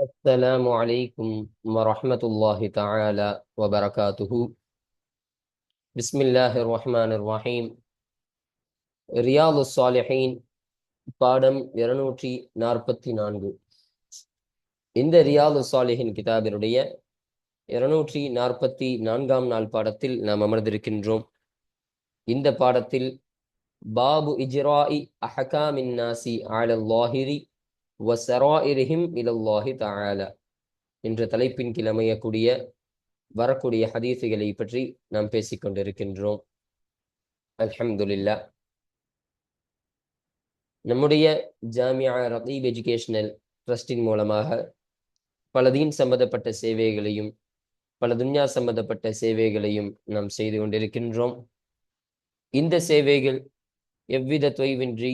السلام عليكم ورحمة الله تعالى وبركاته بسم الله الرحمن الرحيم ரியாது சாலிஹீன் பாடம் இருநூற்றி நாற்பத்தி நான்கு இந்த ரியாது சாலிஹின் கிதாபினுடைய இருநூற்றி நாற்பத்தி நான்காம் நாள் பாடத்தில் நாம் அமர்ந்திருக்கின்றோம் இந்த பாடத்தில் பாபு இஜ்ராஇ அஹகாமின் நாசி ஆலல்லாஹிரி வசராயிரிஹிம் இலல்லாஹி தாலா என்ற தலைப்பின் கீழ் அமையக்கூடிய வரக்கூடிய ஹதீசுகளை பற்றி நாம் பேசிக் கொண்டிருக்கின்றோம். நம்முடைய ஜாமியா ரகீப் எஜுகேஷனல் ட்ரஸ்டின் மூலமாக பல தீன் சம்பந்தப்பட்ட சேவைகளையும் பல துன்யா சம்பந்தப்பட்ட சேவைகளையும் நாம் செய்து கொண்டிருக்கின்றோம். இந்த சேவைகள் எவ்வித தொய்வின்றி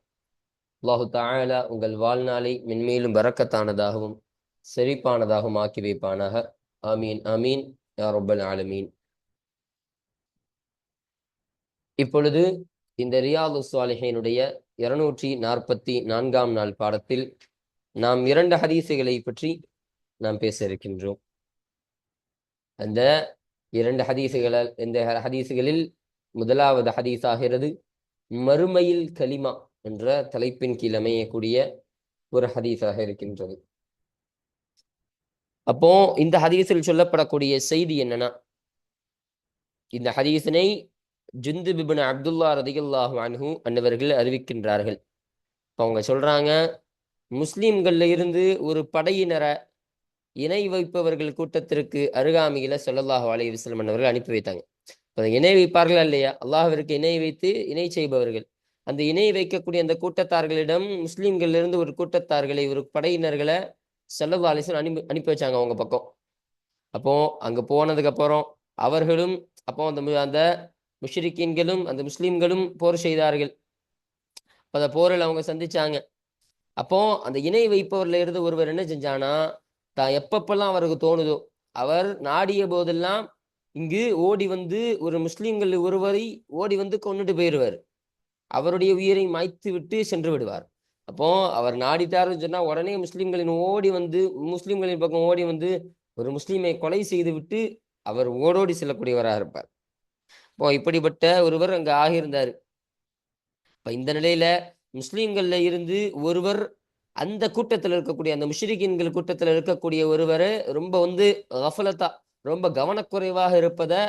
அல்லாஹு தாலா உங்கள் வாழ்நாளை மென்மேலும் வரக்கத்தானதாகவும் செழிப்பானதாகவும் ஆக்கி வைப்பானாக. ஆமீன் ஆமீன் யா ரப்பல் ஆலமீன். இப்பொழுது இந்த ரியாது சுவாலிஹினுடைய இருநூற்றி நாற்பத்தி நான்காம் நாள் பாடத்தில் நாம் இரண்டு ஹதீசுகளை பற்றி நாம் பேச இருக்கின்றோம். அந்த இரண்டு ஹதீசுகளால் இந்த ஹதீசுகளில் முதலாவது ஹதீஸாகிறது மறுமையில் கலிமா என்ற தலைப்பின் கீழ் அமையக்கூடிய ஒரு ஹதீஸாக இருக்கின்றது. அப்போ இந்த ஹதீஸில் சொல்லப்படக்கூடிய செய்தி என்னன்னா இந்த ஹதீஸினை ஜுந்து பிபின் அப்துல்லா ரதிகல்லாஹு அன்ஹு அன்னவர்கள் அறிவிக்கின்றார்கள். இப்போ அவங்க சொல்றாங்க முஸ்லீம்கள்ல இருந்து ஒரு படையினரை இணை வைப்பவர்கள் கூட்டத்திற்கு அருகாமையில சொல்லல்லாஹு அலைய வஸல்லம் அன்னவர்கள் அனுப்பி வைத்தாங்க. இப்போ இணை வைப்பார்களா இல்லையா? அல்லாஹிற்கு இணை வைத்து இணை செய்பவர்கள். அந்த இணையை வைக்கக்கூடிய அந்த கூட்டத்தார்களிடம் முஸ்லீம்கள்ல இருந்து ஒரு கூட்டத்தார்களை ஒரு படையினர்களை செல்லல்லா ஆலேசன் அனுப்பி அனுப்பி வச்சாங்க அவங்க பக்கம். அப்போ அங்க போனதுக்கு அப்புறம் அவர்களும் அப்போ அந்த அந்த முஷ்ரிக்கீன்களும் அந்த முஸ்லீம்களும் போர் செய்தார்கள். அந்த போரில் அவங்க சந்திச்சாங்க. அப்போ அந்த இணை வைப்பவர்ல இருந்து ஒருவர் என்ன செஞ்சானா தான் எப்பப்பெல்லாம் அவருக்கு தோணுதோ அவர் நாடிய போதெல்லாம் இங்கு ஓடி வந்து ஒரு முஸ்லீம்கள் ஒருவரை ஓடி வந்து கொண்டுட்டு போயிடுவார் அவருடைய உயிரை மாய்த்து விட்டு சென்று விடுவார். அப்போ அவர் நாடிட்டாருன்னு சொன்னா உடனே முஸ்லீம்களின் ஓடி வந்து முஸ்லீம்களின் பக்கம் ஓடி வந்து ஒரு முஸ்லீமை கொலை செய்து விட்டு அவர் ஓடோடி செல்லக்கூடியவராக இருப்பார். இப்போ இப்படிப்பட்ட ஒருவர் அங்க ஆகியிருந்தார். இப்ப இந்த நிலையில முஸ்லீம்கள்ல இருந்து ஒருவர் அந்த கூட்டத்தில் இருக்கக்கூடிய அந்த முஷ்ரிகின்கள் கூட்டத்தில் இருக்கக்கூடிய ஒருவர் ரொம்ப வந்து கஃபலத்தா ரொம்ப கவனக்குறைவாக இருப்பதை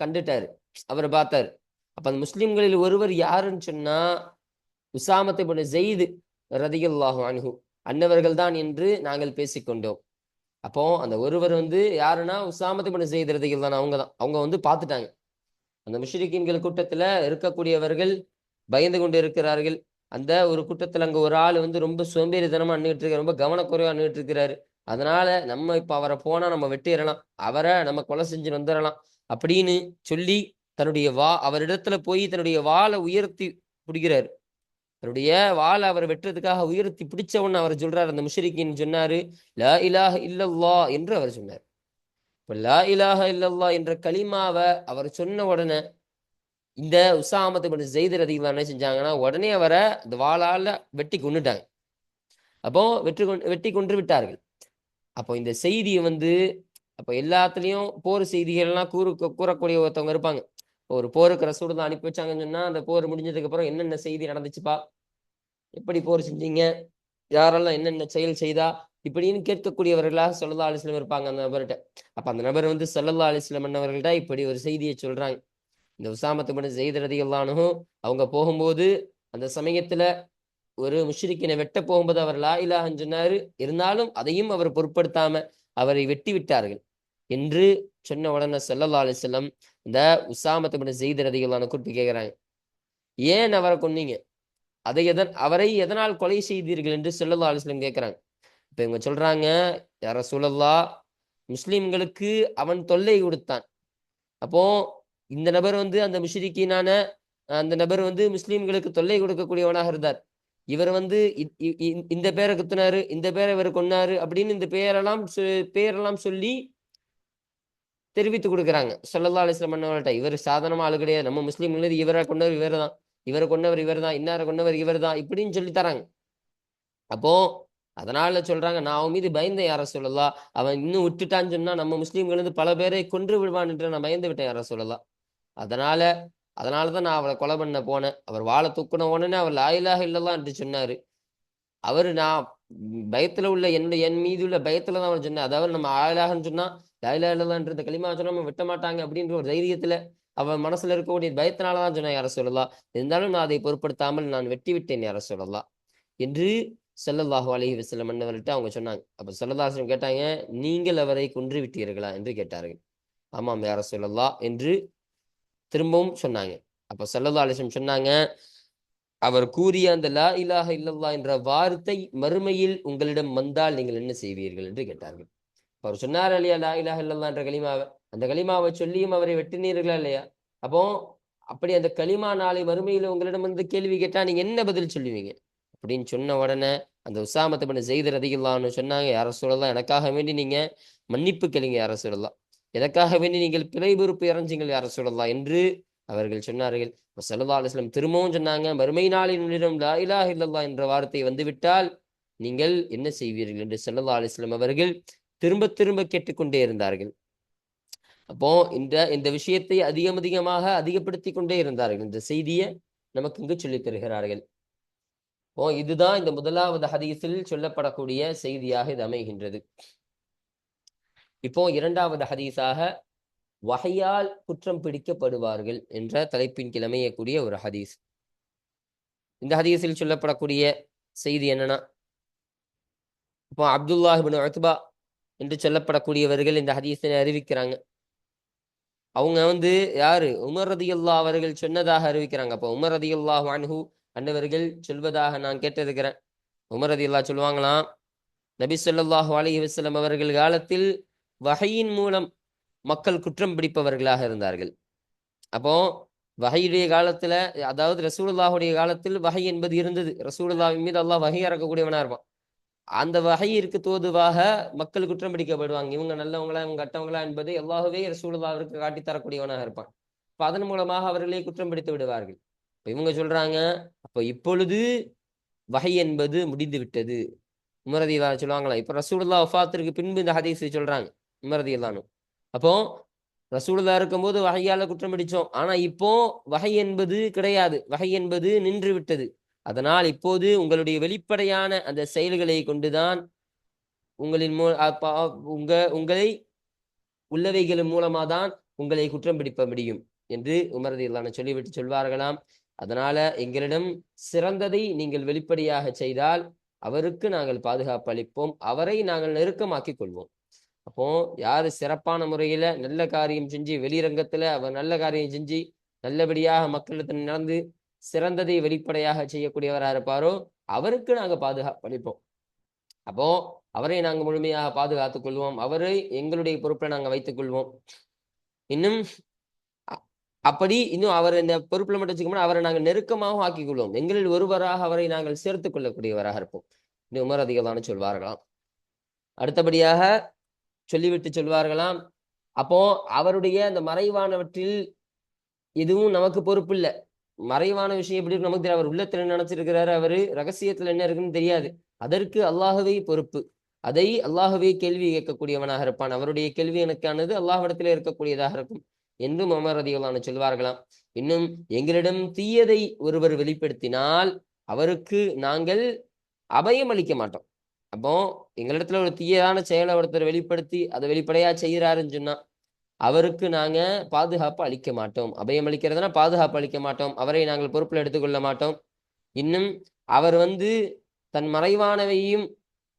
கண்டுட்டாரு. அவர் பார்த்தாரு. அப்ப அந்த முஸ்லிம்களில் ஒருவர் யாருன்னு சொன்னா உசாமத்தை பண்ண ஜெயிது ரதியுல்லாஹு அனுகு அன்னவர்கள் தான் என்று நாங்கள் பேசிக்கொண்டோம். அப்போ அந்த ஒருவர் வந்து யாருன்னா உசாமத்தை பண்ண செய்து ரதிகள் தான் அவங்க தான். அவங்க வந்து பார்த்துட்டாங்க. அந்த முஷ்ரிகின்கள் கூட்டத்துல இருக்கக்கூடியவர்கள் பயந்து கொண்டு இருக்கிறார்கள். அந்த ஒரு கூட்டத்துல அங்க ஒரு ஆள் வந்து ரொம்ப சோம்பேறித்தனமா அண்ணிட்டு இருக்காரு ரொம்ப கவனக்குறைவா அண்ணிட்டு இருக்கிறாரு அதனால நம்ம இப்ப அவரை போனா நம்ம வெட்டிடலாம். அவரை நம்ம கொலை செஞ்சு வந்துடலாம். அப்படின்னு சொல்லி தன்னுடைய வா அவரிடத்துல போய் தன்னுடைய வாளை உயர்த்தி பிடிக்கிறார் தன்னுடைய வாளை அவர் வெட்டுறதுக்காக உயர்த்தி பிடிச்சவன் அவர் சொல்றார். அந்த முஷரிக்கின்னு சொன்னாரு லா இலாஹ இல்லல்லா என்று அவர் சொன்னார். இப்போ லா இலாஹ இல்லல்லா என்ற களிமாவை அவர் சொன்ன உடனே இந்த உசாமத்து பண்ண ஜெய்தர் அதிகமாக என்ன செஞ்சாங்கன்னா உடனே அவரை அந்த வாளால வெட்டி கொண்டுட்டாங்க அப்போ வெற்றி கொண்டு வெட்டி கொன்று விட்டார்கள். அப்போ இந்த செய்தியை வந்து அப்போ எல்லாத்துலேயும் போர் செய்திகள்லாம் கூறு கூறக்கூடிய ஒருத்தவங்க இருப்பாங்க. ஒரு போருக்கு ரசூடு தான் அனுப்பி வச்சாங்கன்னு சொன்னா அந்த போர் முடிஞ்சதுக்கு அப்புறம் என்னென்ன செய்தி நடந்துச்சுப்பா? எப்படி போர் செஞ்சீங்க? யாரெல்லாம் என்னென்ன செயல் செய்தா? இப்படின்னு கேட்கக்கூடியவர்களாக சொல்லல்லா அலிஸ்லம் இருப்பாங்க அந்த நபர்கிட்ட. அப்ப அந்த நபர் வந்து சொல்லல்லா அலிஸ்லம் அண்ணவர்கள்ட்ட இப்படி ஒரு செய்தியை சொல்றாங்க. இந்த உசாமத்து பண்ண செய்தரதி எல்லானும் அவங்க போகும்போது அந்த சமயத்துல ஒரு முஷ்ரிக்கினை வெட்ட போகும்போது அவர் லா இலாஹன்னு சொன்னாரு. இருந்தாலும் அதையும் அவர் பொருட்படுத்தாம அவரை வெட்டி விட்டார்கள். என்று சொன்ன உடனே செல்லல்லா அலிஸ்லம் இந்த உசாமத்து பண்ண செய்தரதிகளான கூட்டு கேட்கிறாங்க ஏன் அவரை கொன்னீங்க? அதை எதன் அவரை எதனால் கொலை செய்தீர்கள் என்று செல்லல்லா அலிஸ்லம் கேட்கிறாங்க இப்ப இவங்க சொல்றாங்க யார சூழல்லா முஸ்லிம்களுக்கு அவன் தொல்லை கொடுத்தான். அப்போ இந்த நபர் வந்து அந்த முஷ்ரிக்கீனான அந்த நபர் வந்து முஸ்லிம்களுக்கு தொல்லை கொடுக்கக்கூடியவனாக இருந்தார். இவர் வந்து இந்த பேரை குத்துனாரு இந்த பேரை இவர் கொன்னாரு அப்படின்னு இந்த பேரெல்லாம் பெயரெல்லாம் பேரெல்லாம் சொல்லி தெரிவித்து கொடுக்குறாங்க. சொல்லல்லா அலிஸ்லாம் அண்ணவர்கிட்ட இவர் சாதாரணமா ஆளு கிடையாது. நம்ம முஸ்லீம்கள் இவரை கொண்டவர் இவர் தான் இவரை கொண்டவர் இவர் தான் இன்னாரை கொண்டவர் இவர் தான் இப்படின்னு சொல்லி தராங்க. அப்போ அதனால சொல்றாங்க நான் அவன் மீது பயந்தேன் யார சொல்லலாம் அவன் இன்னும் விட்டுட்டான்னு சொன்னா நம்ம முஸ்லீம்கள் பல பேரை கொன்று விடுவான்ட்டு நான் பயந்து விட்டேன் யார சொல்லலாம் அதனால அதனால தான் நான் அவரை கொலை பண்ண போனேன். அவர் வாழை தூக்கின உடனே அவர் லாயிலாக இல்லலாம் என்று சொன்னாரு. அவர் நான் பயத்துல உள்ள என்னுடைய என் மீது உள்ள பயத்துல தான் அவர் சொன்னேன் அதாவது நம்ம ஆயிலாகன்னு சொன்னா லைலா இல்லலான்ற களிமா சொன்னா நம்ம வெட்ட மாட்டாங்க அப்படின்ற ஒரு தைரியத்துல அவன் மனசுல இருக்கக்கூடிய பயத்தினாலதான் சொன்னேன் யார சொல்லலாம் இருந்தாலும் நான் அதை பொருட்படுத்தாமல் நான் வெட்டி விட்டேன் யார சொல்லலாம் என்று செல்லல்லாஹு அலஹி வசல்லம் மன்னவர்கிட்ட அவங்க சொன்னாங்க. அப்ப செல்லதாசனம் கேட்டாங்க நீங்கள் அவரை கொன்று விட்டீர்களா என்று கேட்டார்கள். ஆமாம் யார சொல்லலாம் என்று திரும்பவும் சொன்னாங்க. அப்ப ஸல்லல்லாஹு அலைஹி சொன்னாங்க அவர் கூறிய அந்த லா இல்லாஹ இல்லல்லா என்ற வார்த்தை மறுமையில் உங்களிடம் வந்தால் நீங்கள் என்ன செய்வீர்கள்? என்று கேட்டார்கள். அவர் சொன்னார் இல்லையா லா இலா இல்லல்லான்ற என்ற கலிமாவை அந்த கலிமாவை சொல்லியும் அவரை வெட்டினீர்களா இல்லையா? அப்போ அப்படி அந்த களிமா நாளை மறுமையில் உங்களிடம் வந்து கேள்வி கேட்டா நீங்க என்ன பதில் சொல்லுவீங்க? அப்படின்னு சொன்ன உடனே அந்த உசாமத்தை பண்ண செய்த ரதிகளான்னு சொன்னாங்க யார சொல்லலாம் எனக்காக வேண்டி நீங்க மன்னிப்பு கேளுங்க யார சொல்லலாம் எதற்காக வேண்டி நீங்கள் பிழை பொறுப்பு இறஞ்சிங்கள் யார சொல்லலாம் என்று அவர்கள் சொன்னார்கள். அப்ப அலுவலம் திரும்பவும் சொன்னாங்க மறுமை நாளின் உன்னிடம் லா இலா இல்லல்லா என்ற வார்த்தை வந்துவிட்டால் நீங்கள் என்ன செய்வீர்கள்? என்று ஸல்லல்லாஹு அலுவலம் அவர்கள் திரும்ப திரும்ப கேட்டுக்கொண்டே இருந்தார்கள். அப்போ இந்த இந்த விஷயத்தை அதிகம் அதிகமாக அதிகப்படுத்தி கொண்டே இருந்தார்கள். இந்த செய்தியை நமக்கு இங்கு சொல்லித் தருகிறார்கள். ஓ இதுதான் இந்த முதலாவது ஹதீஸில் சொல்லப்படக்கூடிய செய்தியாக இது அமைகின்றது. இப்போ இரண்டாவது ஹதீஸாக வகையால் குற்றம் பிடிக்கப்படுவார்கள் என்ற தலைப்பின் கிழமையக்கூடிய ஒரு ஹதீஸ். இந்த ஹதீஸில் சொல்லப்படக்கூடிய செய்தி என்னன்னா இப்போ அப்துல்லாஹிபின் அத்பா என்று சொல்லப்படக்கூடியவர்கள் இந்த ஹதீஸை அறிவிக்கிறாங்க. அவங்க வந்து யாரு? உமர் ரதியுல்லா அவர்கள் சொன்னதாக அறிவிக்கிறாங்க. அப்போ உமர் ரதியுல்லா வான்ஹு அன்னவர்கள் சொல்வதாக நான் கேட்டிருக்கிறேன். உமர் ரதியுல்லா சொல்லுவாங்களாம் நபி சொல்லாஹு அலி வஸல்லம் அவர்கள் காலத்தில் வகையின் மூலம் மக்கள் குற்றம் பிடிப்பவர்களாக இருந்தார்கள். அப்போ வகையுடைய காலத்துல அதாவது ரசூலுல்லாஹுடைய காலத்தில் வகை என்பது இருந்தது. ரசூலுல்லாவின் மீது அல்லாஹ் வகை இறக்கக்கூடியவனா இருப்பான். அந்த வகையிற்கு தோதுவாக மக்கள் குற்றம் பிடிக்கப்படுவாங்க. இவங்க நல்லவங்களா இவங்க கட்டவங்களா என்பதை அல்லாஹுவே அவருக்கு காட்டி தரக்கூடியவனாக இருப்பான். இப்போ அதன் மூலமாக அவர்களே குற்றம் பிடித்து விடுவார்கள். இப்ப இவங்க சொல்றாங்க அப்போ இப்பொழுது வகை என்பது முடிந்து விட்டது. உமரதி சொல்லுவாங்களா இப்ப ரசூலுல்லா வஃபாத்திற்கு பின்பு இந்த ஹதீஸ் சொல்றாங்க உமரதியல்லானும் அப்போ ரசூலுல்லா இருக்கும்போது வகையால குற்றம் பிடிச்சோம். ஆனா இப்போ வகை என்பது கிடையாது. வகை என்பது நின்று விட்டது. அதனால் இப்போது உங்களுடைய வெளிப்படையான அந்த செயல்களை கொண்டுதான் உங்களின் மூ உங்க உங்களை உள்ளவைகளின் மூலமா தான் உங்களை குற்றம் பிடிப்ப முடியும் என்று உமரதி இல்லான சொல்லிவிட்டு சொல்வார்களாம். அதனால எங்களிடம் சிறந்ததை நீங்கள் வெளிப்படையாக செய்தால் அவருக்கு நாங்கள் பாதுகாப்பு அளிப்போம் அவரை நாங்கள் நெருக்கமாக்கிக் கொள்வோம். அப்போ யாரு சிறப்பான முறையில நல்ல காரியம் செஞ்சு வெளிரங்கத்துல அவர் நல்ல காரியம் செஞ்சு நல்லபடியாக மக்களிடத்தில் நடந்து சிறந்ததை வெளிப்படையாக செய்யக்கூடியவராக இருப்பாரோ அவருக்கு நாங்க பாதுகாப்பு அளிப்போம் அப்போ அவரை நாங்க முழுமையாக பாதுகாத்துக் கொள்வோம். அவரை எங்களுடைய பொறுப்பில் நாங்க வைத்துக் கொள்வோம். இன்னும் அ- அப்படி இன்னும் அவர் இந்த பொறுப்புல மட்டும் வச்சுக்கோம்னா அவரை நாங்கள் நெருக்கமாகவும் ஆக்கிக் கொள்வோம். எங்களில் ஒருவராக அவரை நாங்கள் சேர்த்துக் கொள்ளக்கூடியவராக இருப்போம். இன்னும் உமர் அதிகளான சொல்வார்களாம். அடுத்தபடியாக சொல்லிவிட்டு சொல்வார்களாம். அப்போ அவருடைய அந்த மறைவானவற்றில் எதுவும் நமக்கு பொறுப்பு இல்லை மறைவான விஷயம் எப்படி இருக்கு நமக்கு தெரியாது. அவர் உள்ளத்துல நினைச்சிருக்கிறாரு அவரு? ரகசியத்துல என்ன இருக்குன்னு தெரியாது. அதற்கு அல்லாஹவே பொறுப்பு. அதை அல்லாஹவே கேள்வி கேட்கக்கூடியவனாக இருப்பான். அவருடைய கேள்வி எனக்கானது அல்லாஹ்விடத்திலே இருக்கக்கூடியதாக இருக்கும். என்றும் அமர் ரதிகளான சொல்வார்களாம். இன்னும் எங்களிடம் தீயதை ஒருவர் வெளிப்படுத்தினால் அவருக்கு நாங்கள் அபயம் அளிக்க மாட்டோம். அப்போ எங்களிடத்துல ஒரு தீயதான செயலை ஒருத்தர் வெளிப்படுத்தி அதை வெளிப்படையா செய்யறாருன்னு சொன்னா அவருக்கு நாங்க பாதுகாப்பு அளிக்க மாட்டோம். அபயம் அளிக்கிறதுனா பாதுகாப்பு அளிக்க மாட்டோம். அவரை நாங்கள் பொறுப்பில் எடுத்துக்கொள்ள மாட்டோம். இன்னும் அவர் வந்து தன் மறைவானவையும்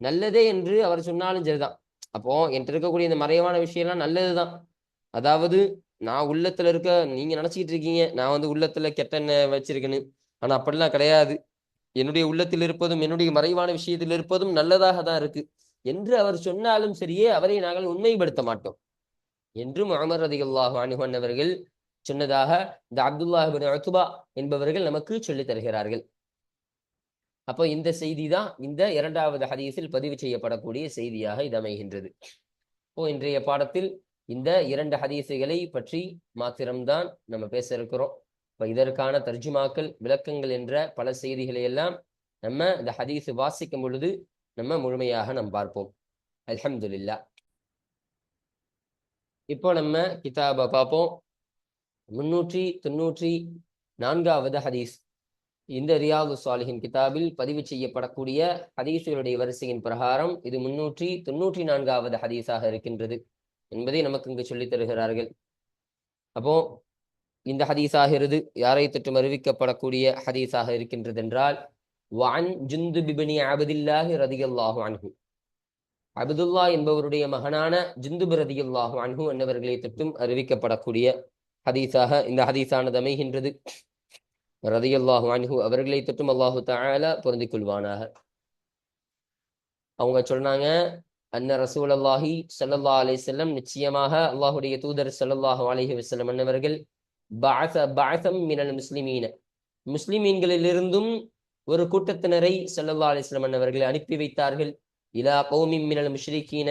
நல்லதே என்று அவர் சொன்னாலும் சரிதான். அப்போ என்கிட்ட இருக்கக்கூடிய இந்த மறைவான விஷயம்லாம் நல்லதுதான். அதாவது நான் உள்ளத்துல இருக்க நீங்க நினைச்சிட்டு இருக்கீங்க நான் வந்து உள்ளத்துல கெட்ட வச்சிருக்கேன்னு. ஆனா அப்படிலாம் கிடையாது. என்னுடைய உள்ளத்தில் இருப்பதும் என்னுடைய மறைவான விஷயத்தில் இருப்பதும் நல்லதாக தான் இருக்கு. என்று அவர் சொன்னாலும் சரியே அவரை நாங்கள் உண்மைப்படுத்த மாட்டோம். என்றும் அமர் ரதியுல்லாஹு அனுகன் அவர்கள் சொன்னதாக இந்த அப்துல்லாஹ் அத்துபா என்பவர்கள் நமக்கு சொல்லித் தருகிறார்கள். அப்போ இந்த செய்தி தான் இந்த இரண்டாவது ஹதீஸில் பதிவு செய்யப்படக்கூடிய செய்தியாக இது அமைகின்றது. இப்போ இன்றைய பாடத்தில் இந்த இரண்டு ஹதீஸுகளை பற்றி மாத்திரம்தான் நம்ம பேச இருக்கிறோம். இப்போ இதற்கான தர்ஜுமாக்கள் விளக்கங்கள் என்ற பல செய்திகளை எல்லாம் நம்ம இந்த ஹதீஸ் வாசிக்கும் பொழுது நம்ம முழுமையாக நாம் பார்ப்போம். அலமதுல்லா இப்போ நம்ம கிதாபை பார்ப்போம். முன்னூற்றி தொண்ணூற்றி நான்காவது ஹதீஸ். இந்த ரியாது சாலிஹின் கிதாபில் பதிவு செய்யப்படக்கூடிய ஹதீஸுகளுடைய வரிசையின் பிரகாரம் இது முன்னூற்றி தொண்ணூற்றி நான்காவது ஹதீஸாக இருக்கின்றது என்பதை நமக்கு இங்கு சொல்லித் தருகிறார்கள். அப்போ இந்த ஹதீஸாகிறது யாரை தொற்றும் அறிவிக்கப்படக்கூடிய ஹதீஸாக இருக்கின்றது என்றால் வான் ஜுந்து பிபினி அபதில்லாஹி ரதியல்லாஹு அன்ஹு. அபதுல்லா என்பவருடைய மகனான ஜுந்துபு ரதியல்லாஹு அன்ஹு என்பவர்களை தொட்டும் அறிவிக்கப்படக்கூடிய ஹதீஸாக இந்த ஹதீஸானது அமைகின்றது. ரதியுல்லாஹு அன்ஹு அவர்களை தொட்டும் அல்லாஹு தஆலா பொருந்திக் கொள்வானாக. அவங்க சொன்னாங்க அன்ன ரசூல் அல்லாஹி சல்லல்லா அலி செல்லம் நிச்சயமாக அல்லாஹுடைய தூதர் சல்லல்லாஹு அலஹி வசல்லம் அன்னவர்கள் பாச பாசம் மினல் முஸ்லிமீன. முஸ்லிமீன்களிலிருந்தும் ஒரு கூட்டத்தினரை சல்லல்லா அலிஸ்லம் அன்னவர்களை அனுப்பி வைத்தார்கள். இலா கௌமின் மினல் முஷ்ரிகீன.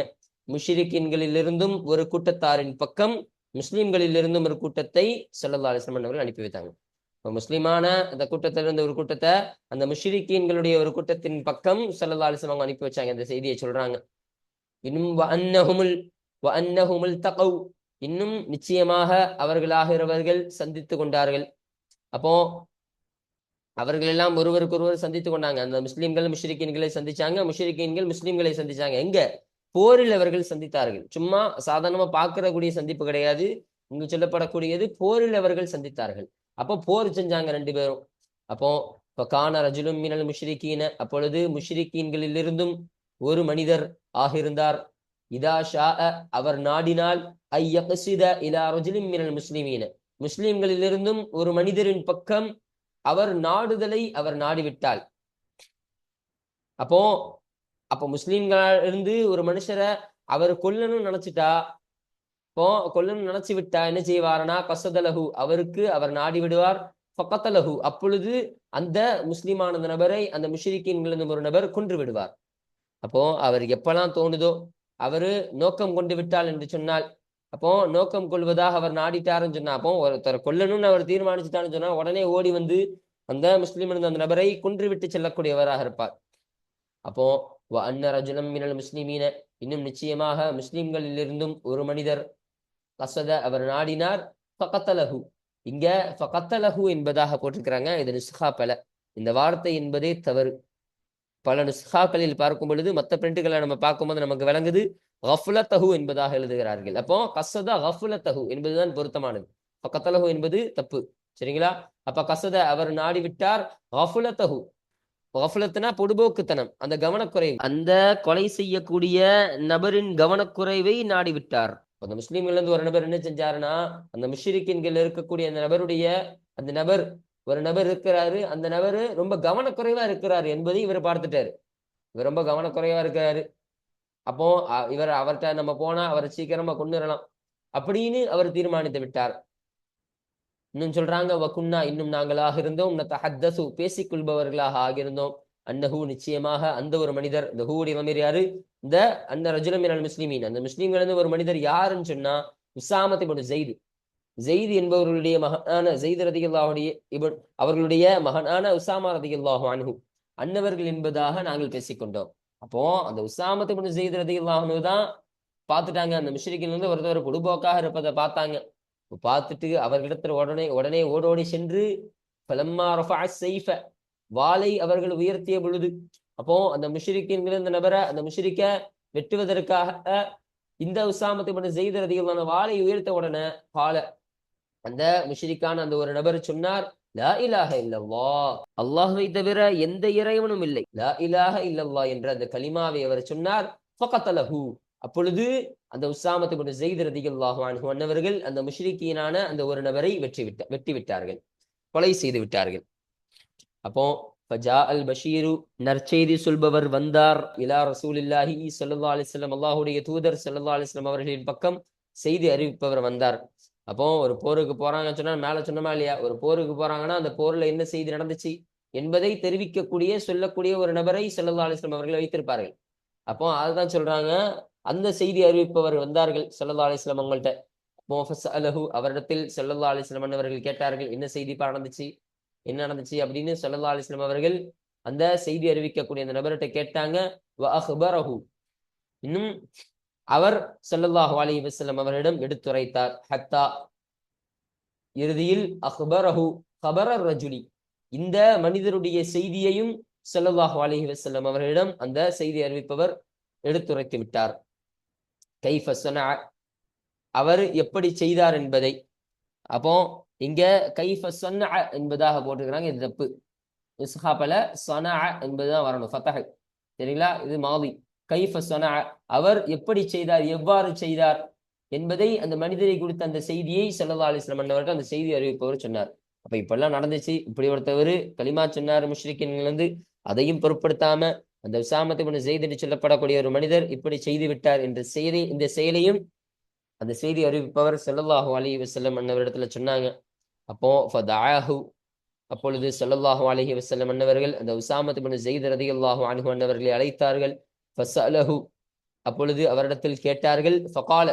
முஷ்ரிக்கீன்களிலிருந்தும் ஒரு கூட்டத்தாரின் பக்கம் முஸ்லீம்களிலிருந்தும் ஒரு கூட்டத்தை சல்லா அலிஸ்லமன் அவர்கள் அனுப்பி வைத்தாங்க. இப்போ முஸ்லீமான அந்த கூட்டத்திலிருந்து ஒரு கூட்டத்தை அந்த முஷ்ரிக்கீன்களுடைய ஒரு கூட்டத்தின் பக்கம் சல்லா அலிஸ்லம் அவங்க அனுப்பி வச்சாங்க. இந்த செய்தியை சொல்றாங்க. இன்னும் அன்னஹுமுல் அன்னஹுமுல் தகவ் இன்னும் நிச்சயமாக அவர்களாகிறவர்கள் சந்தித்து கொண்டார்கள். அப்போ அவர்கள் எல்லாம் ஒருவருக்கு ஒருவர் சந்தித்து கொண்டாங்க. அந்த முஸ்லீம்கள் முஷ்ரிக்கீன்களை சந்திச்சாங்க முஷ்ரிக்கீன்கள் முஸ்லீம்களை சந்திச்சாங்க. எங்க? போரில் அவர்கள் சந்தித்தார்கள். சும்மா சாதாரணமா பார்க்கறக்கூடிய சந்திப்பு கிடையாது. இங்கு சொல்லப்படக்கூடியது போரில் அவர்கள் சந்தித்தார்கள். அப்போ போர் செஞ்சாங்க ரெண்டு பேரும். அப்போ இப்போ கான ரஜுலும் மினல் முஷ்ரிக்கீன அப்பொழுது முஷ்ரிக்கீன்களிலிருந்தும் ஒரு மனிதர் ஆகியிருந்தார். இதா ஷா அவர் நாடினால் ஐயசித இலா ரஜுலும் மினல் முஸ்லிமீன. முஸ்லிம்களிலிருந்தும் ஒரு மனிதரின் பக்கம் அவர் நாடுதலை அவர் நாடிவிட்டால். அப்போ அப்போ முஸ்லிம்களா இருந்து ஒரு மனுஷரை அவர் கொல்லணும்னு நினைச்சிட்டா இப்போ கொல்லணும்னு நினைச்சு விட்டா என்ன செய்வார்னா கசதலகு அவருக்கு அவர் நாடி விடுவார் பக்கத்தலகு அப்பொழுது அந்த முஸ்லிமான நபரை அந்த முஷ்ரிக்கின்களிருந்து ஒரு நபர் கொன்று விடுவார். அப்போ அவர் எப்பெல்லாம் தோணுதோ அவரு நோக்கம் கொண்டு விட்டால் என்று சொன்னால் அப்போ நோக்கம் கொள்வதாக அவர் நாடிட்டாருன்னு சொன்னா அப்போ ஒருத்தர் கொல்லணும்னு அவர் தீர்மானிச்சுட்டான்னு சொன்னா உடனே ஓடி வந்து அந்த முஸ்லீம் இருந்த அந்த நபரை கொன்று விட்டு செல்லக்கூடியவராக இருப்பார். அப்போ அன்ன ரஜுலம் மினல் முஸ்லிமீன. இன்னும் நிச்சயமாக முஸ்லிம்களிலிருந்தும் ஒரு மனிதர் கசத அவர் நாடினார். ஃபகத்தலஹு. இங்க ஃபகத்தலஹு என்பதாக போட்டிருக்கிறாங்க. இது நுஸ்ஹா பல. இந்த வார்த்தை என்பதே தவறு. பல நுஸ்ஹாக்களில் பார்க்கும் பொழுது மற்ற பிரிண்டுகளை நம்ம பார்க்கும்போது நமக்கு விளங்குது. கஃபுலத்தஹு என்பதாக எழுதுகிறார்கள். அப்போ கசத கஃபுலத்தஹு என்பதுதான் பொருத்தமானது. கத்தலஹு என்பது தப்பு. சரிங்களா? அப்ப கசத அவர் நாடி விட்டார் கஃபுலத்தஹு. கஃபுலத்துனா பொடுபோக்குத்தனம் அந்த கவனக்குறைவு. அந்த கொலை செய்யக்கூடிய நபரின் கவனக்குறைவை நாடி விட்டார் அந்த முஸ்லீம்கள் இருந்து ஒரு நபர் என்ன செஞ்சாருன்னா அந்த முஷ்ரிக்கின்கள் இருக்கக்கூடிய அந்த நபருடைய அந்த நபர் ஒரு நபர் இருக்கிறாரு அந்த நபர் ரொம்ப கவனக்குறைவா இருக்கிறாரு என்பதை இவர் பார்த்துட்டாரு. இவர் ரொம்ப கவனக்குறைவா இருக்கிறாரு. அப்போ இவர் அவர்கிட்ட நம்ம போனா அவரை சீக்கிரமா கொண்டுடலாம் அப்படின்னு அவர் தீர்மானித்து விட்டார். இன்னும் சொல்றாங்க வக்குன்னா இன்னும் நாங்களாக இருந்தோம். தஹத்தசு பேசிக் கொள்பவர்களாக ஆகியிருந்தோம். அன்னஹூ நிச்சயமாக அந்த ஒரு மனிதர் இந்த ஹூடி மமீர் யாரு? இந்த அந்த ரஜுலமின் முஸ்லிமீன். அந்த முஸ்லீம்கள் இருந்து ஒரு மனிதர் யாருன்னு சொன்னா உசாமத்தை போட்டு ஜெயிது. ஜெயித் என்பவர்களுடைய மகனான ஜெயித் ரதிகல்லாவுடைய இவன் அவர்களுடைய மகனான உசாமா ரதிகல்லாஹு அன்ஹு. அன்னவர்கள் என்பதாக நாங்கள் பேசிக்கொண்டோம். அப்போ அந்த உசாமத்தை மட்டும் ஜெயித் ரதிகல்லாஹு தான் பார்த்துட்டாங்க. அந்த மிஷ்ரிக்கில் இருந்து ஒருத்தர் பொடுபோக்காக இருப்பதை பார்த்தாங்க. பார்த்துட்டு அவர்களிடத்தில் உடனே உடனே ஓடோடி சென்று பலம்மா ரஃபா செய்ஃப வாளை அவர்கள் உயர்த்திய பொழுது அப்போ அந்த முஷ்ரிக்கின்கிற இந்த நபரை அந்த முஷிரிக்க வெட்டுவதற்காக இந்த உசாமத்தை பண்ண செய்த அதிகமான வாளை உயர்த்த உடனே பால அந்த முஷிரிக்கான அந்த ஒரு நபர் சொன்னார் லா இலாஹ இல்லல்லா அல்லாஹுவை தவிர எந்த இறைவனும் இல்லை. லா இலாக இல்லல்லா என்ற அந்த கலிமாவை அவர் சொன்னார். ஃபகத்தலஹு அப்பொழுது அந்த உசாமத்தை கொண்டு செய்த ரதிகல்லாஹு அன்னவர்கள் அந்த முஷ்ரிக்கீனான அந்த ஒரு நபரை வெற்றி விட்ட வெட்டி விட்டார்கள். கொலை செய்து விட்டார்கள். அப்போ ஃபஜா அல் பஷீரு நற்செய்தி சொல்பவர் வந்தார். இலா ரசூலில்லாஹி ஸல்லல்லாஹு அலைஹி வஸல்லம். தூதர் ஸல்லல்லாஹு அலிஸ்லாம் அவர்களின் பக்கம் செய்தி அறிவிப்பவர் வந்தார். அப்போ ஒரு போருக்கு போறாங்கன்னு சொன்னா மேல சொன்னமா இல்லையா? ஒரு போருக்கு போறாங்கன்னா அந்த போர்ல என்ன செய்தி நடந்துச்சு? என்பதை தெரிவிக்கக்கூடிய சொல்லக்கூடிய ஒரு நபரை ஸல்லல்லாஹு அலைஹி அவர்கள் வைத்திருப்பார்கள். அப்போ அதுதான் சொல்றாங்க அந்த செய்தி அறிவிப்பவர் வந்தார்கள் ஸல்லல்லாஹு அலைஹி அவங்கள்ட்ட. மோஃபஸ் அலஹு அவரிடத்தில் ஸல்லல்லாஹு அலைஹி அவர்கள் கேட்டார்கள் என்ன செய்தி நடந்துச்சு? என்ன நடந்துச்சு? அப்படின்னு ஸல்லல்லாஹு அலைஹி அவர்கள் அந்த செய்தி அறிவிக்கக்கூடிய அந்த நபர்கிட்ட கேட்டாங்க இன்னும் அவர் ஸல்லல்லாஹு அலி வசலம் அவரிடம் எடுத்துரைத்தார். ஹத்தா இறுதியில் அஹ்பரஹு ஹபரர் ரஜுலி. இந்த மனிதருடைய செய்தியையும் ஸல்லல்லாஹு அலி வசல்லம் அவர்களிடம் அந்த செய்தி அறிவிப்பவர் எடுத்துரைத்து விட்டார். கைஃப சொன்ன அவர் எப்படி செய்தார் என்பதை. அப்போ இங்க கைஃப சொன்ன என்பதாக போட்டிருக்கிறாங்க இது தப்பு. இஸ்ஹாபல சொன என்பதுதான் வரணும் ஃபதஹ் சரிங்களா? இது மாதி. கைஃப சொன அவர் எப்படி செய்தார் எவ்வாறு செய்தார் என்பதை அந்த மனிதரை குறித்த அந்த செய்தியை செல்லவா அலைஹி வஸல்லம் அவர்கள் அந்த செய்தி அறிவிப்பவர் சொன்னார். அப்ப இப்பெல்லாம் நடந்துச்சு இப்படி ஒருத்தவர் களிமா சொன்னார் முஷ்ரிக்கின்லேருந்து அதையும் பொருட்படுத்தாம அந்த விசாமத்து பண்ண செய்தி என்று சொல்லப்படக்கூடிய ஒரு மனிதர் இப்படி செய்து விட்டார் என்ற செய்தி இந்த செயலையும் அந்த செய்தி அறிவிப்பவர் செல்லல்லாஹு அலி வசல்லம் அன்னவரிடத்துல சொன்னாங்க. அப்போ ஃபதஆஹு அப்பொழுது செல்லல்லாஹு அலஹி வசல்லம் அன்னவர்கள் அந்த உசாமத்து பின் ஜெயித் ரதியல்லாஹு அன்ஹு அன்னவர்களை அழைத்தார்கள். ஃபஸ்அலஹு அப்பொழுது அவரிடத்தில் கேட்டார்கள் ஃபகால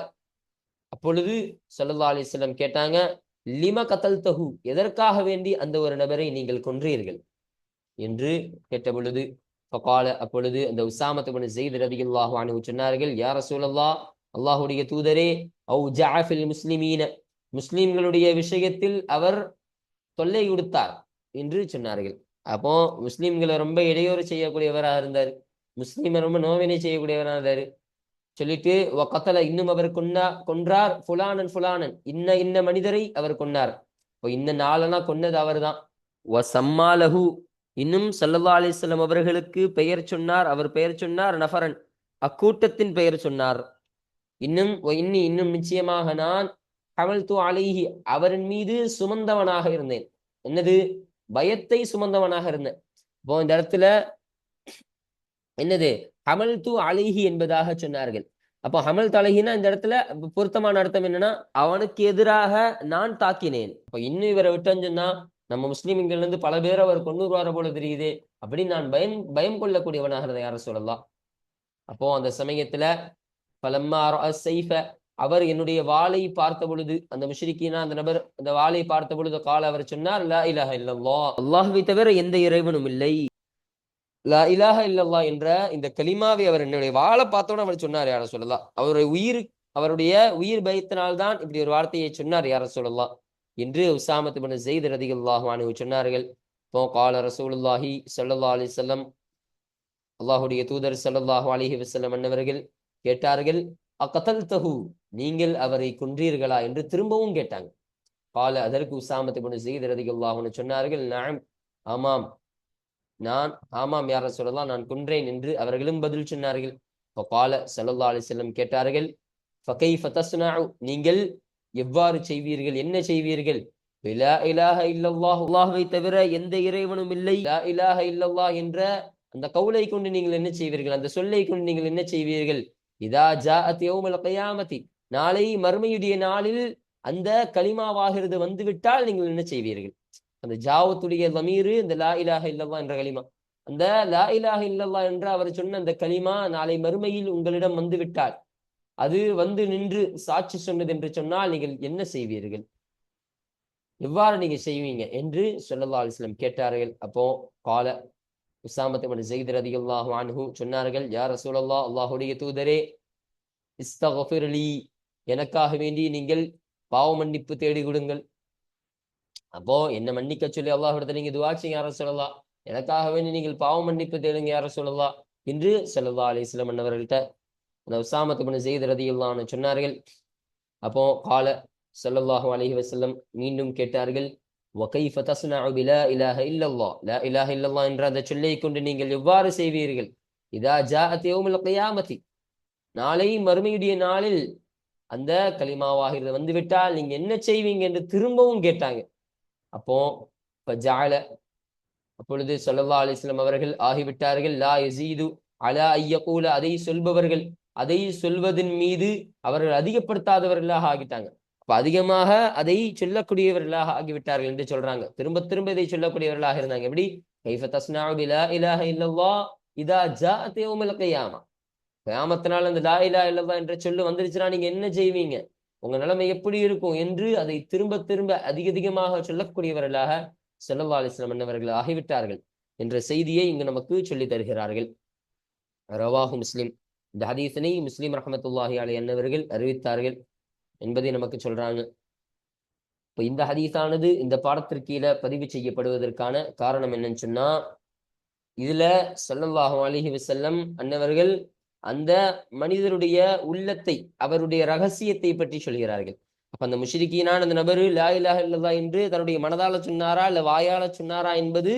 அப்பொழுது சல்லா அலிஸ்லம் கேட்டாங்க லிம கத்தல்தஹு? எதற்காக வேண்டி அந்த ஒரு நபரை நீங்கள் கொன்றீர்கள்? என்று கேட்ட பொழுது ஃபகால அப்பொழுது அந்த உசாமத்து பின் ஜெயித் ரதியல்லாஹு அன்ஹு சொன்னார்கள் யார் சூழல்லா அல்லாஹுடைய தூதரே அவு ஜாஃபில் முஸ்லிமீன. முஸ்லிம்களுடைய விஷயத்தில் அவர் தொல்லை கொடுத்தார் என்று சொன்னார்கள். அப்போ முஸ்லிம்களை ரொம்ப இடையூறு செய்யக்கூடியவராக இருந்தார். முஸ்லீமை ரொம்ப நோவினை செய்யக்கூடியவராக இருந்தார். சொல்லிட்டு கத்தல இன்னும் அவர் கொண்டா கொன்றார் ஃபுலானன் ஃபுலானன். இன்ன இன்ன மனிதரை அவர் கொன்னார் இப்போ இந்த நாளெல்லாம் கொன்னது அவர்தான். வ சம்மாலஹு. இன்னும் சல்லா அலிஸ்லாம் அவர்களுக்கு பெயர் சொன்னார். அவர் பெயர் சொன்னார் நஃபரன். அக்கூட்டத்தின் பெயர் சொன்னார். இன்னும் இன்னி இன்னும் நிச்சயமாக நான் கமல் தூ அலைஹி. அவரின் மீது சுமந்தவனாக இருந்தேன். என்னது? பயத்தை சுமந்தவனாக இருந்தேன். இப்போ இந்த இடத்துல என்னது? ஹமல் து அலைஹி என்பதாக சொன்னார்கள். அப்போ ஹமல் தலகினா இந்த இடத்துல பொருத்தமான அர்த்தம் என்னன்னா அவனுக்கு எதிராக நான் தாக்கினேன். இப்போ இன்னும் இவரை விட்டேன்னு சொன்னா நம்ம முஸ்லீம்கள் இருந்து பல பேர் அவர் கொண்டு வர போல தெரியுது. அப்படின்னு நான் பயம் பயம் கொள்ளக்கூடியவனாக இருந்தேன் யார சொல்லலாம் அப்போ அந்த சமயத்துல பலம்மா சைஃப அவர் என்னுடைய வாளை பார்த்த பொழுது அந்த முஷ்ரிக்கீனா அந்த நபர் அந்த வாளை பார்த்த பொழுது கால அவர் சொன்னார் இல்ல இல்ல இல்லல்லா. அல்லாஹுவை தவிர எந்த இறைவனும் இல்லை. லா இலாஹ இல்லல்லா என்ற இந்த கலிமாவை அவர் என்னுடைய வாழை பார்த்தோன்னு அவர் சொன்னார் யார சொல்லலாம் அவருடைய உயிர் அவருடைய உயிர் பயத்தினால்தான் இப்படி ஒரு வார்த்தையை சொன்னார் யார சொல்லலாம் என்று உசாமத்து பண்ண செய்த ரதிகல்லாஹு சொன்னார்கள். இப்போ கால ரசூலுல்லாஹி சல்லா அலி சொல்லம் அல்லாஹுடைய தூதர் சல்லாஹு அலிஹி வசல்லம் அன்னவர்கள் கேட்டார்கள் அக்கதல் தஹு நீங்கள் அவரை கொன்றீர்களா? என்று திரும்பவும் கேட்டாங்க. கால அதற்கு உசாமத்து பண்ண செய்த ரதிகல்லாஹுன்னு சொன்னார்கள் நான் ஆமாம் நான் ஆமாம் யார சொல்லலாம் நான் கொன்றேன் என்று அவர்களும் பதில் சொன்னார்கள். கால சல்லா அலி செல்லம் கேட்டார்கள் ஃபகை ஃபதஸ்னா நீங்கள் எவ்வாறு செய்வீர்கள்? என்ன செய்வீர்கள்? லா இலாஹ இல்லல்லாஹ். அல்லாஹ்வை தவிர எந்த இறைவனும் இல்லை. லா இலாஹ இல்லல்லாஹ் என்ற அந்த கவுலை கொண்டு நீங்கள் என்ன செய்வீர்கள்? அந்த சொல்லை கொண்டு நீங்கள் என்ன செய்வீர்கள்? இதா ஜாஅத் யௌமல் கயாமதி. நாளை மறுமையுடைய நாளில் அந்த களிமாவாகிறது வந்துவிட்டால் நீங்கள் என்ன செய்வீர்கள்? அந்த ஜாவத்துடைய லமீரு இந்த லா இலாஹ இல்லல்லா என்ற களிமா. அந்த லா இலாஹ இல்லல்லா என்று அவர் சொன்ன அந்த கலிமா நாளை மறுமையில் உங்களிடம் வந்து விட்டால் அது வந்து நின்று சாட்சி சொன்னது என்று சொன்னால் நீங்கள் என்ன செய்வீர்கள்? எவ்வாறு நீங்க செய்வீங்க? என்று சொல்லல்லா அலிஸ்லம் கேட்டார்கள். அப்போ கால உசாமத்து ஜெயித் ரதி அல்லாஹு அன்ஹு சொன்னார்கள் யார் ரசூலல்லா அல்லாஹுடைய தூதரே இஸ்தகஃபிர்லி எனக்காக வேண்டி நீங்கள் பாவ மன்னிப்பு தேடி கொடுங்கள். அப்போ என்ன மன்னிக்க சொல்லி அல்லாஹ் நீங்க துவாச்சிங்க யார சொல்லலாம் எனக்காக வேண்டி நீங்கள் பாவ மன்னிப்பு தேடுங்க யார சொல்லலாம் என்று சொல்லல்லா அலிஸ்லம் அன்னவர்கள்ட்ட அந்த உசாமத்து பண்ண செய்த ரதியுல்லான்னு சொன்னார்கள் அப்போ கால சல்லல்லாஹு அலைஹி வஸல்லம் மீண்டும் கேட்டார்கள் وَكَيْفَ تَصْنَعُ بِلَا إِلَهَ إِلَّا اللَّهِ لَا إِلَهَ إِلَّا اللَّهِ என்ற அந்த சொல்லை கொண்டு நீங்கள் எவ்வாறு செய்வீர்கள் இதா ஜாஅத் யௌமுல் கியாமத்தி நாளை மறுமையுடைய நாளில் அந்த கலிமாவாகிறது வந்துவிட்டால் நீங்க என்ன செய்வீங்க என்று திரும்பவும் கேட்டாங்க அப்போ ஜால அப்பொழுது சொல்லல்லா அலிஸ்லாம் அவர்கள் ஆகிவிட்டார்கள். லா யசீது அலா ஐயகூல அதை சொல்பவர்கள் அதை சொல்வதன் மீது அவர்கள் அதிகப்படுத்தாதவர்களாக ஆகிட்டாங்க அப்ப அதிகமாக அதை சொல்லக்கூடியவர்களாக ஆகிவிட்டார்கள் என்று சொல்றாங்க. திரும்ப திரும்ப இதை சொல்லக்கூடியவர்களாக இருந்தாங்க. எப்படி? கைஃப தஸ்னா பிலா இலாஹ இல்லவா இதா ஜா யௌமல் கையாமா. கியாமத்தினால் அந்த லா இலா இல்லவா என்ற சொல்லு வந்துருச்சுன்னா நீங்க என்ன செய்வீங்க? உங்க நிலைமை எப்படி இருக்கும் என்று அதை திரும்ப திரும்ப அதிக அதிகமாக சொல்லக்கூடியவர்களாக செல்லல்லா அலிஸ்லாம் என்னவர்கள் ஆகிவிட்டார்கள் என்ற செய்தியை இங்கு நமக்கு சொல்லி தருகிறார்கள். ரவாஹு முஸ்லிம். இந்த ஹதீசனை முஸ்லிம் ரஹமத்துல்லாஹி அலி என்னவர்கள் அறிவித்தார்கள் என்பதை நமக்கு சொல்றாங்க. இப்போ இந்த ஹதீஸானது இந்த பாடத்திற்கீழ பதிவு செய்யப்படுவதற்கான காரணம் என்னன்னு சொன்னா இதுல சொல்லல்லாஹு அலிஹி வசல்லம் அன்னவர்கள் அந்த மனிதருடைய உள்ளத்தை அவருடைய ரகசியத்தை பற்றி சொல்கிறார்கள். அப்ப அந்த முஷிரிக்கீனான அந்த நபரு லா இலாஹ இல்லதா என்று தன்னுடைய மனதால சொன்னாரா இல்ல வாயால சொன்னாரா என்பது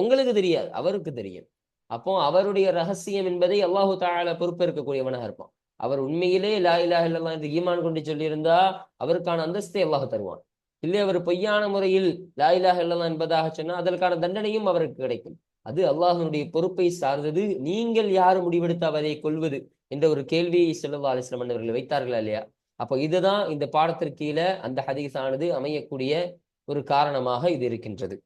உங்களுக்கு தெரியாது அவருக்கு தெரியும். அப்போ அவருடைய ரகசியம் என்பதை அல்லாஹு தால பொறுப்பேற்கக்கூடியவனாக இருப்பான். அவர் உண்மையிலே லா இலாஹ இல்லல்லாஹ் என்று ஈமான் கொண்டு சொல்லியிருந்தா அவருக்கான அந்தஸ்தை அல்லாஹ் தருவான். இல்லை அவர் பொய்யான முறையில் லா இலாஹ இல்லல்லாஹ் என்பதாக சொன்னா அதற்கான தண்டனையும் அவருக்கு கிடைக்கும். அது அல்லாஹனுடைய பொறுப்பை சார்ந்தது. நீங்கள் யார் முடிவெடுத்தாவதை கொள்வது என்ற ஒரு கேள்வியை செல்லவா அலிஸ்லாம் அவர்கள் வைத்தார்களா இல்லையா? அப்போ இதுதான் இந்த பாடத்திற்கு கீழே அந்த ஹதீஸானது அமையக்கூடிய ஒரு காரணமாக இது இருக்கின்றது.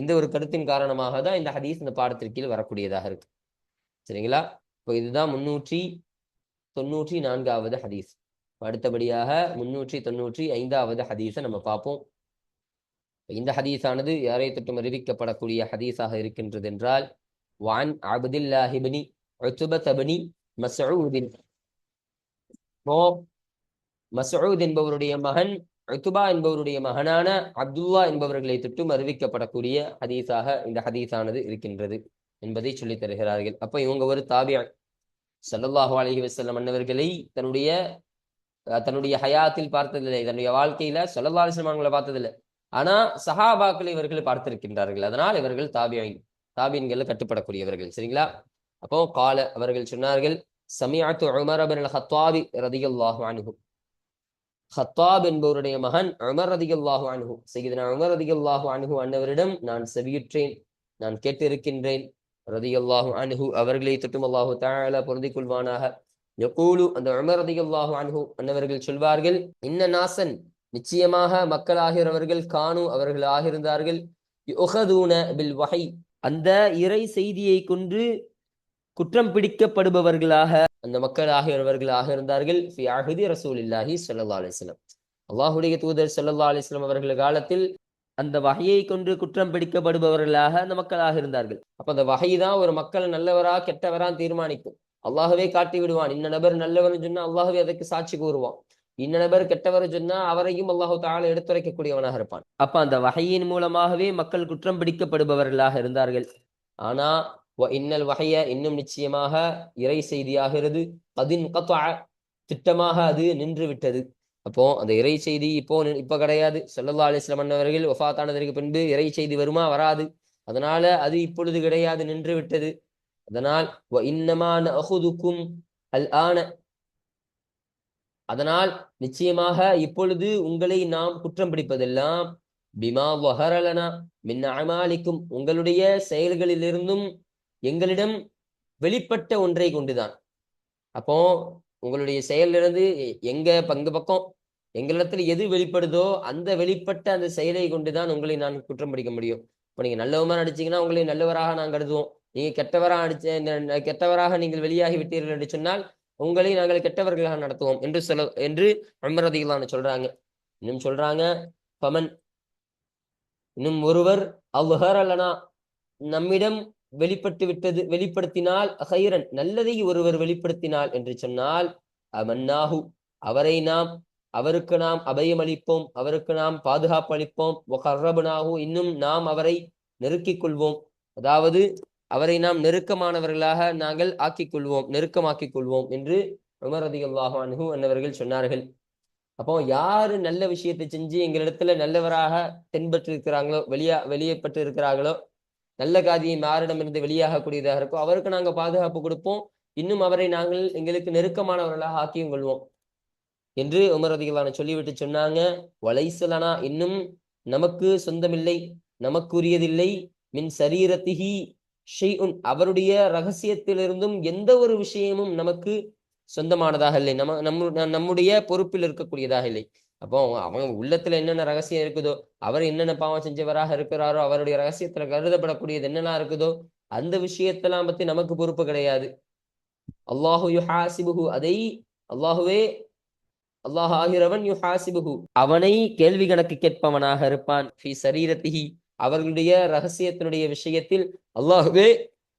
இந்த ஒரு கருத்தின் காரணமாக தான் இந்த ஹதீஸ் இந்த பாடத்திற்கு கீழே வரக்கூடியதாக இருக்கு. சரிங்களா? இப்போ இதுதான் முன்னூற்றி தொண்ணூற்றி நான்காவது ஹதீஸ். அடுத்தபடியாக முன்னூற்றி தொண்ணூற்றி ஐந்தாவது ஹதீஸை நம்ம பார்ப்போம். இந்த ஹதீஸானது யாரை தொட்டும் அறிவிக்கப்படக்கூடிய ஹதீஸாக இருக்கின்றது என்றால் வான் அபுதில்லாஹிபினி ஒத்துபத்தபனி மசூதின். ஓ மசூத் என்பவருடைய மகன் உத்துபா என்பவருடைய மகனான அப்துல்லா என்பவர்களை தொட்டும் அறிவிக்கப்படக்கூடிய ஹதீஸாக இந்த ஹதீஸானது இருக்கின்றது என்பதை சொல்லித் தருகிறார்கள். அப்ப இவங்க ஒரு தாபியான் சல்லல்லாஹு அலஹி வசல்லம் அன்னவர்களை தன்னுடைய தன்னுடைய ஹயாத்தில் பார்த்ததில்லை தன்னுடைய வாழ்க்கையில சல்லல்லா அலிஸ்லாம் அவங்களை பார்த்ததில்லை. ஆனா சஹாபாக்கள் இவர்கள் பார்த்திருக்கின்றார்கள். அதனால் இவர்கள் தாபியின் தாபியன்கள் கட்டுப்படக்கூடியவர்கள். சரிங்களா? அப்போ கால அவர்கள் சொன்னார்கள் சமியாத்து உமர் அபின் ஹத்வாபி ரதியல்லாஹு அனுகு ஹத்தாப் என்பவருடைய மகன் உமர் ரதியல்லாஹு அனுகு செய்தனா உமர் ரதியல்லாஹு அனுகு அன்னவரிடம் நான் செவியுற்றேன் நான் கேட்டிருக்கின்றேன். ரதியல்லாஹு அனுகு அவர்களை தொட்டும் அல்லாஹு தாழ பொருந்திக் கொள்வானாக. யகூலு அந்த உமர் ரதியல்லாஹு அனுகு அன்னவர்கள் சொல்வார்கள் இன்ன நாசன் நிச்சயமாக மக்களாகிறவர்கள் காணு அவர்கள் ஆகியிருந்தார்கள் பில் வகை அந்த இறை செய்தியை கொண்டு குற்றம் பிடிக்கப்படுபவர்களாக அந்த மக்கள் ஆகியவர்களாக இருந்தார்கள் ரசூல் இல்லாஹி சல்லா அலிஸ்லாம் அல்லாஹுடைய தூதர் சல்லா அலிஸ்லாம் அவர்கள் காலத்தில் அந்த வகையை கொண்டு குற்றம் பிடிக்கப்படுபவர்களாக அந்த மக்களாக இருந்தார்கள் அப்ப அந்த வகை தான் ஒரு மக்களை நல்லவரா கெட்டவரா தீர்மானிக்கும். அல்லாஹவே காட்டி விடுவான் இந்த நபர் நல்லவர்னு சொன்னா அல்லாஹவே அதற்கு சாட்சி கூறுவான். இன்ன நபர் கெட்டவர் சொன்னா அவரையும் அல்லாஹு தாழ எடுத்துரைக்கக்கூடியவனாக இருப்பான். அப்ப அந்த வகையின் மூலமாகவே மக்கள் குற்றம் பிடிக்கப்படுபவர்களாக இருந்தார்கள். ஆனா இன்னல் வகைய இன்னும் நிச்சயமாக இறை செய்தியாகிறது. அதின் திட்டமாக அது நின்று விட்டது அப்போ அந்த இறை செய்தி இப்போ இப்ப கிடையாது. சொல்லல்லா அலிஸ்லாம் அண்ணவர்கள் ஒஃபாத்தானதற்கு பின்பு இறை செய்தி வருமா? வராது. அதனால அது இப்பொழுது கிடையாது நின்று விட்டது அதனால் இன்னமான அஹுதுக்கும் அல் ஆன அதனால் நிச்சயமாக இப்பொழுது உங்களை நாம் குற்றம் பிடிப்பதெல்லாம் பிமா வஹரலனா மின் அமாலிக்கும் உங்களுடைய செயல்களிலிருந்தும் எங்களிடம் வெளிப்பட்ட ஒன்றை கொண்டுதான். அப்போ உங்களுடைய செயலிலிருந்து எங்க பங்கு பக்கம் எங்களிடத்துல எது வெளிப்படுதோ அந்த வெளிப்பட்ட அந்த செயலை கொண்டுதான் உங்களை நான் குற்றம் பிடிக்க முடியும். இப்போ நீங்க நல்லவமா நடிச்சீங்கன்னா உங்களை நல்லவராக நான் கருதுவோம். நீங்க கெட்டவராக நடிச்ச கெட்டவராக நீங்கள் வெளியாகி விட்டீர்கள் என்று சொன்னால் உங்களை நாங்கள் கெட்டவர்களாக நடத்துவோம் என்று சொல்ல என்று அமரதிகளான சொல்றாங்க. இன்னும் சொல்றாங்க பமன் இன்னும் ஒருவர் அவ்வஹரலனா நம்மிடம் வெளிப்பட்டு விட்டது வெளிப்படுத்தினால் ஹைரன் நல்லதை ஒருவர் வெளிப்படுத்தினால் என்று சொன்னால் அமன்னாஹு அவரை நாம் அவருக்கு நாம் அபயம் அளிப்போம் அவருக்கு நாம் பாதுகாப்பு அளிப்போம். இன்னும் நாம் அவரை நெருக்கிக் கொள்வோம். அதாவது அவரை நாம் நெருக்கமானவர்களாக நாங்கள் ஆக்கிக் கொள்வோம் நெருக்கமாக்கிக் கொள்வோம் என்று உமர் ரதி அல்லாஹு அனுகு என்னவர்கள் சொன்னார்கள். அப்போ யாரு நல்ல விஷயத்தை செஞ்சு எங்களிடத்துல நல்லவராக தென்பட்டு இருக்கிறாங்களோ வெளியா வெளியேப்பட்டு இருக்கிறார்களோ நல்ல காதியை யாரிடமிருந்து வெளியாகக்கூடியதாக இருக்கோ அவருக்கு நாங்கள் பாதுகாப்பு கொடுப்போம். இன்னும் அவரை நாங்கள் எங்களுக்கு நெருக்கமானவர்களாக ஆக்கியும் கொள்வோம் என்று உமரதிகளான சொல்லிவிட்டு சொன்னாங்க. வலைசலனா இன்னும் நமக்கு சொந்தமில்லை நமக்குரியதில்லை. மின் சரீரத்திகி ஷெய்உன் அவருடைய ரகசியத்திலிருந்தும் எந்த ஒரு விஷயமும் நமக்கு சொந்தமானதாக இல்லை. நம்ம நம்ம நம்முடைய பொறுப்பில் இருக்கக்கூடியதாக இல்லை. அப்போ அவங்க உள்ளத்துல என்னென்ன ரகசியம் இருக்குதோ அவர் என்னென்ன பாவம் செஞ்சவராக இருக்கிறாரோ அவருடைய ரகசியத்துல கருதப்படக்கூடியது என்னெல்லாம் இருக்குதோ அந்த விஷயத்தெல்லாம் பத்தி நமக்கு பொறுப்பு கிடையாது. அல்லாஹு யுஹாசிபுஹு அதை அல்லாஹுவே அல்லாஹ் ஆகிறவன் யுஹாசிபுஹு. அவனை கேள்வி கணக்கு கேட்பவனாக இருப்பான். ஃபி சரீரத்திஹி அவர்களுடைய ரகசியத்தினுடைய விஷயத்தில் அல்லாஹுவே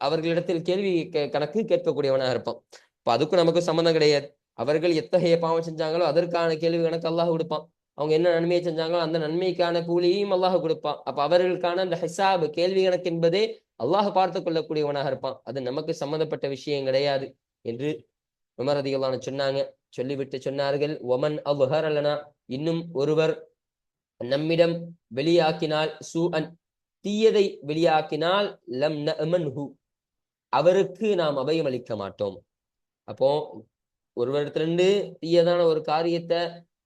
அவர்களிடத்தில் கேள்வி கணக்கு கேட்கக்கூடியவனாக இருப்பான். இப்ப அதுக்கும் நமக்கு சம்மந்தம் கிடையாது. அவர்கள் எத்தகைய பாவம் செஞ்சாங்களோ அதற்கான கேள்வி கணக்கு அல்லாஹ் கொடுப்பான். அவங்க என்ன நன்மையை செஞ்சாங்களோ அந்த நன்மைக்கான கூலியையும் அல்லாஹ் கொடுப்பான். அப்ப அவர்களுக்கான அந்த ஹிசாப் கேள்வி கணக்கு என்பதே அல்லாஹ் பார்த்து கொள்ளக்கூடியவனாக இருப்பான். அது நமக்கு சம்மந்தப்பட்ட விஷயம் கிடையாது என்று விமரதிகளான சொன்னாங்க. சொல்லிவிட்டு சொன்னார்கள். ஒமன் அவ்ஹர் அல்லனா இன்னும் ஒருவர் நம்மிடம் வெளியாக்கினால் சூ அன் தீயதை வெளியாக்கினால் லம் நமன்ஹு அவருக்கு நாம் அபயம் அளிக்க மாட்டோம். அப்போ ஒருவரிடத்திலிருந்து தீயதான ஒரு காரியத்தை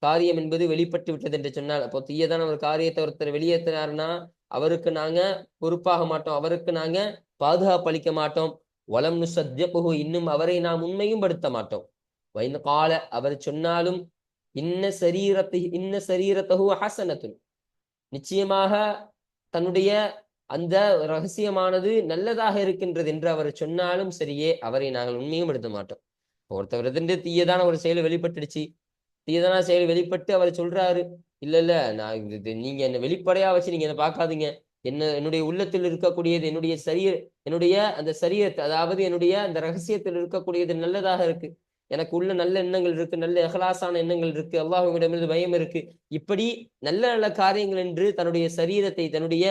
காரியம் என்பது வெளிப்பட்டு விட்டது என்று சொன்னால் அப்போ தீயதான ஒரு காரியத்தை ஒருத்தர் வெளியேற்றினார்னா அவருக்கு நாங்க பொறுப்பாக மாட்டோம். அவருக்கு நாங்க பாதுகாப்பு அளிக்க மாட்டோம். வலம் நுசத்யபுகு இன்னும் அவரை நாம் உண்மையும் படுத்த மாட்டோம். வைந்த கால அவர் சொன்னாலும் இன்ன சரீரத்தை இன்ன சரீரத்தகு ஹசனத்துன். நிச்சயமாக தன்னுடைய அந்த ரகசியமானது நல்லதாக இருக்கின்றது என்று அவர் சொன்னாலும் சரியே அவரை நாங்கள் உண்மையும் எடுத்த மாட்டோம். ஒருத்தவரது தீயதான ஒரு செயல் வெளிப்பட்டுடுச்சு. தீயதான செயல் வெளிப்பட்டு அவர் சொல்றாரு இல்ல இல்ல நான் இது நீங்க என்ன வெளிப்படையா வச்சு நீங்க என்ன பார்க்காதீங்க. என்ன என்னுடைய உள்ளத்தில் இருக்கக்கூடியது என்னுடைய சரீர் என்னுடைய அந்த சரீரத்தை அதாவது என்னுடைய அந்த ரகசியத்தில் இருக்கக்கூடியது நல்லதாக இருக்கு. எனக்கு உள்ள நல்ல எண்ணங்கள் இருக்கு நல்ல எகலாசான எண்ணங்கள் இருக்கு அல்லாஹுவிடமிருந்து பயம் இருக்கு. இப்படி நல்ல நல்ல காரியங்கள் என்று தன்னுடைய சரீரத்தை தன்னுடைய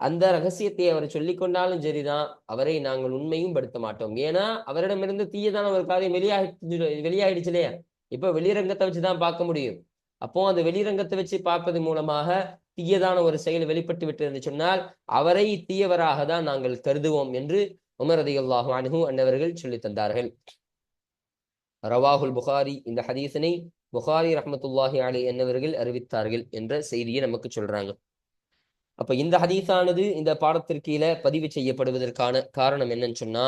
அந்த ரகசியத்தை அவர் சொல்லி கொண்டாலும் சரிதான். அவரை நாங்கள் உண்மையும் படுத்த மாட்டோம். ஏன்னா அவரிடமிருந்து தீயதான ஒரு காரியம் வெளியாகி வெளியாயிடுச்சு இல்லையா? இப்ப வெளிரங்கத்தை வச்சுதான் பார்க்க முடியும். அப்போ அந்த வெளிரங்கத்தை வச்சு பார்ப்பது மூலமாக தீயதான ஒரு செயல் வெளிப்பட்டு விட்டு என்று சொன்னால் அவரை தீயவராக தான் நாங்கள் கருதுவோம் என்று உமரதி அல்லாஹு அணுகு அன்னவர்கள் சொல்லி தந்தார்கள். ரவாஹுல் புகாரி இந்த ஹதீசனை புகாரி ரஹமத்துல்லாஹி அலி என்னவர்கள் அறிவித்தார்கள் என்ற செய்தியை நமக்கு சொல்றாங்க. அப்ப இந்த ஹதீஸானது இந்த பாடத்திற்கீழ பதிவு செய்யப்படுவதற்கான காரணம் என்னன்னு சொன்னா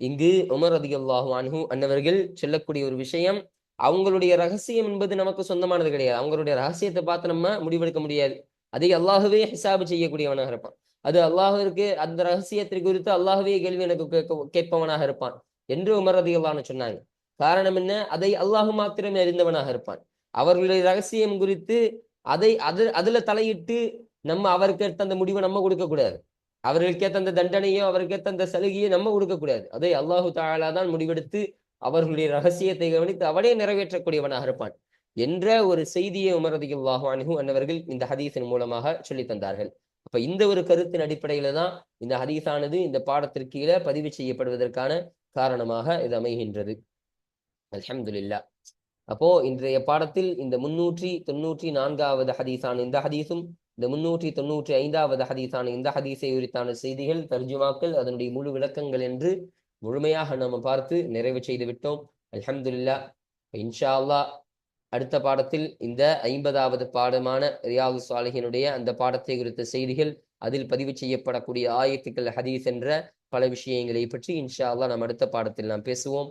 இங்கு உமர் ரதி அல்லாஹு அன்ஹு அன்னவர்கள் சொல்லக்கூடிய ஒரு விஷயம் அவங்களுடைய ரகசியம் என்பது நமக்கு சொந்தமானது கிடையாது. அவங்களுடைய ரகசியத்தை பார்த்து நம்ம முடிவெடுக்க முடியாது. அதை அல்லாஹுவே ஹிசாபு செய்யக்கூடியவனாக இருப்பான். அது அல்லாஹுவிற்கு அந்த ரகசியத்தை குறித்து அல்லாஹுவே கேள்வி எனக்கு கேட்க கேட்பவனாக இருப்பான் என்று உமர் ரதி அல்லான்னு சொன்னாங்க. காரணம் என்ன? அதை அல்லாஹு மாத்திரமே அறிந்தவனாக இருப்பான். அவர்களுடைய ரகசியம் குறித்து அதை அது அதுல தலையிட்டு நம்ம அவருக்கேற்ற அந்த முடிவை நம்ம கொடுக்க கூடாது. அந்த தண்டனையோ அவருக்கேற்ற அந்த சலுகையோ நம்ம கொடுக்க கூடாது. அதை அல்லாஹு தாலா தான் முடிவெடுத்து அவர்களுடைய ரகசியத்தை கவனித்து அவனே நிறைவேற்றக்கூடியவனாக இருப்பான் என்ற ஒரு செய்தியை உமரதிகுல்லாஹு அனுகு அன்னவர்கள் இந்த ஹதீஸின் மூலமாக சொல்லி தந்தார்கள். அப்ப இந்த ஒரு கருத்தின் அடிப்படையில தான் இந்த ஹதீஸானது இந்த பாடத்திற்கு கீழே பதிவு செய்யப்படுவதற்கான காரணமாக இது அமைகின்றது. அல்ஹம்துல்லா அப்போ இன்றைய பாடத்தில் இந்த முன்னூற்றி தொன்னூற்றி நான்காவது ஹதீஸான இந்த ஹதீஸும் இந்த முன்னூற்றி தொன்னூற்றி ஐந்தாவது ஹதீஸான இந்த ஹதீஸை உரித்தான செய்திகள் தர்ஜுமாக்கள் அதனுடைய முழு விளக்கங்கள் என்று முழுமையாக நம்ம பார்த்து நிறைவு செய்து விட்டோம். அல்ஹம்துல்லா இன்ஷா அல்லா அடுத்த பாடத்தில் இந்த ஐம்பதாவது பாடமான ரியாது சாலிஹினுடைய அந்த பாடத்தை குறித்த செய்திகள் அதில் பதிவு செய்யப்படக்கூடிய ஆயத்துக்கள் ஹதீஸ் என்ற பல விஷயங்களை பற்றி இன்ஷா அல்லா நாம் அடுத்த பாடத்தில் நாம் பேசுவோம்.